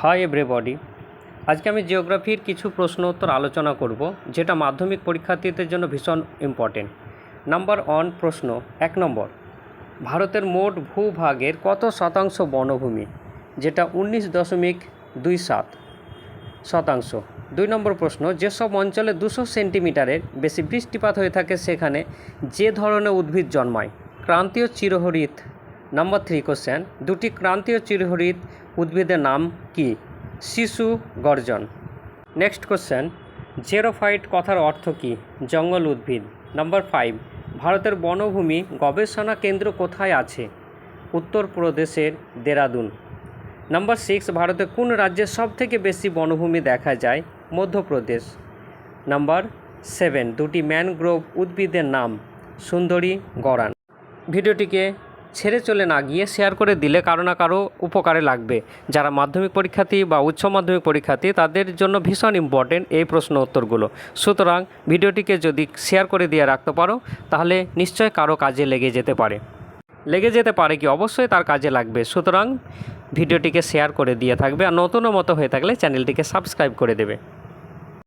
Hi everybody আজকে আমি জিওগ্রাফির কিছু প্রশ্ন উত্তর আলোচনা করব, যেটা মাধ্যমিক পরীক্ষার্থীদের জন্য ভীষণ ইম্পর্টেন্ট নাম্বার ওয়ান প্রশ্ন, এক নম্বর, ভারতের মোট ভূভাগের কত শতাংশ বনভূমি, যেটা উনিশ দশমিক দুই সাত শতাংশ? দুই নম্বর প্রশ্ন, যেসব অঞ্চলে দুশো সেন্টিমিটারের বেশি বৃষ্টিপাত হয়ে থাকে, সেখানে যে ধরনের উদ্ভিদ জন্মায়, ক্রান্তীয় চিরহরিৎ নাম্বার থ্রি কোশ্চেন দুটি ক্রান্তীয় চিরহরিৎ উদ্ভিদের নাম কি? শিশু গর্জন। নেক্সট কোশ্চেন জেরোফাইট কথার অর্থ কী? জঙ্গল উদ্ভিদ। নাম্বার ফাইভ ভারতের বনভূমি গবেষণা কেন্দ্র কোথায় আছে? উত্তরপ্রদেশের দেরাদুন। নাম্বার সিক্স ভারতের কোন রাজ্যে সবথেকে বেশি বনভূমি দেখা যায়? মধ্যপ্রদেশ। নাম্বার সেভেন দুটি ম্যানগ্রোভ উদ্ভিদের নাম সুন্দরী গরান। ভিডিওটিকে ছেড়ে চলে না গিয়ে শেয়ার করে দিলে কারও না কারও উপকারে লাগবে। যারা মাধ্যমিক পরীক্ষার্থী বা উচ্চ মাধ্যমিক পরীক্ষার্থী, তাদের জন্য ভীষণ ইম্পর্টেন্ট এই প্রশ্ন উত্তরগুলো। সুতরাং ভিডিওটিকে যদি শেয়ার করে দিয়ে রাখতে পারো, তাহলে নিশ্চয় কারও কাজে লেগে যেতে পারে। লেগে যেতে পারে কি? অবশ্যই তার কাজে লাগবে। সুতরাং ভিডিওটিকে শেয়ার করে দিয়ে থাকবে। আর নতুন মতো হয়ে থাকলে চ্যানেলটিকে সাবস্ক্রাইব করে দেবে।